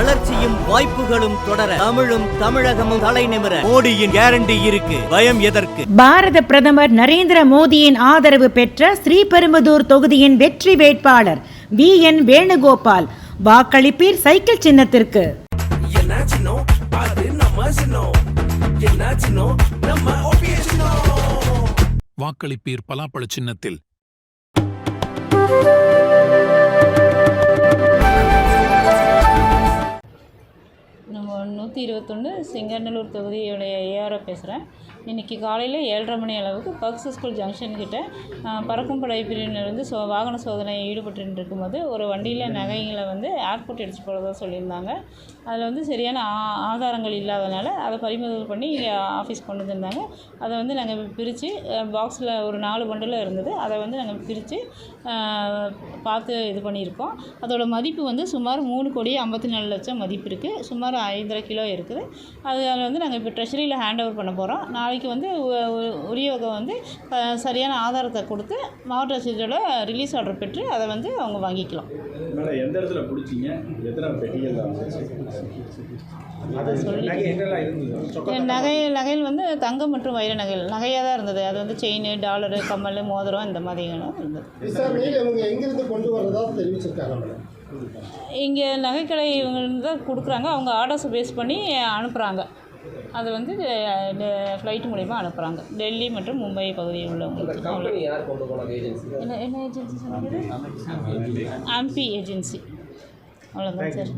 வளர்ச்சியும் வாய்ப்புகளும் தொடர தமிழும் தமிழகமும் தலை நிமிர. மோடியின் கேரண்டி இருக்கு. பயம் எதற்கு? பாரத பிரதமர் நரேந்திர மோடியின் ஆதரவு பெற்ற ஸ்ரீபெரும்புதூர் தொகுதியின் வெற்றி வேட்பாளர் வி என் வேணுகோபால். வாக்களிப்பீர் சைக்கிள் சின்னத்திற்கு. வாக்களிப்பீர் பலாப்பழ சின்னத்தில். நூற்றி இருபத்தொன்று செங்கநல்லூர் தொகுதியுடைய ஏஆரோ பேசுகிறேன். இன்றைக்கி காலையில் ஏழரை மணி அளவுக்கு பக்ஸ் ஸ்கூல் ஜங்ஷன் கிட்டே பறக்கும் படை பிரிவினர் வந்து சோ வாகன சோதனையில் ஈடுபட்டு இருக்கும்போது ஒரு வண்டியில் நகைங்களை வந்து ஏர்போர்ட் அடிச்சு போகிறதா சொல்லியிருந்தாங்க. அதில் வந்து சரியான ஆ- ஆதாரங்கள் இல்லாதனால அதை பறிமுதல் பண்ணி இங்கே ஆஃபீஸ் கொண்டு வந்திருந்தாங்க. அதை வந்து நாங்கள் பிரித்து பாக்ஸில் ஒரு நாலு பண்டில் இருந்தது. அதை வந்து நாங்கள் பிரித்து பார்த்து இது பண்ணியிருக்கோம். அதோடய மதிப்பு வந்து சுமார் மூணு கோடி ஐம்பத்தி நாலு லட்சம் மதிப்பு இருக்குது சுமார் ஐந்தரை கிலோ இருக்குது. அது அதில் வந்து நாங்கள் இப்போ ட்ரெஷரியில் ஹேண்ட் ஓவர் பண்ண போகிறோம் நாளைக்கு வந்து உரியவங்க வந்து சரியான ஆதாரத்தை கொடுத்து மாவட்ட ஆட்சியரோட ரிலீஸ் ஆர்டர் பெற்று அதை வந்து அவங்க வாங்கிக்கலாம். எந்த இடத்துல பிடிச்சிங்க? எத்தனை நகை நகையில் வந்து தங்கம் மற்றும் வைர நகைகள். நகையாக தான் இருந்தது. அது வந்து செயின் டாலரு கம்மல் மோதிரம் இந்த மாதிரிகளும் இருந்தது. இங்கே நகைக்கடை இவங்க தான் கொடுக்குறாங்க. அவங்க ஆர்டர்ஸை பேஸ் பண்ணி அனுப்புகிறாங்க அது வந்து ஃப்ளைட் மூலிமா அனுப்புகிறாங்க டெல்லி மற்றும் மும்பை பகுதியில் உள்ளவங்களுக்கு. என்ன என்ன ஏஜென்சி சொன்னது ஆம்பி ஏஜென்சி அவ்வளோதான் சார்.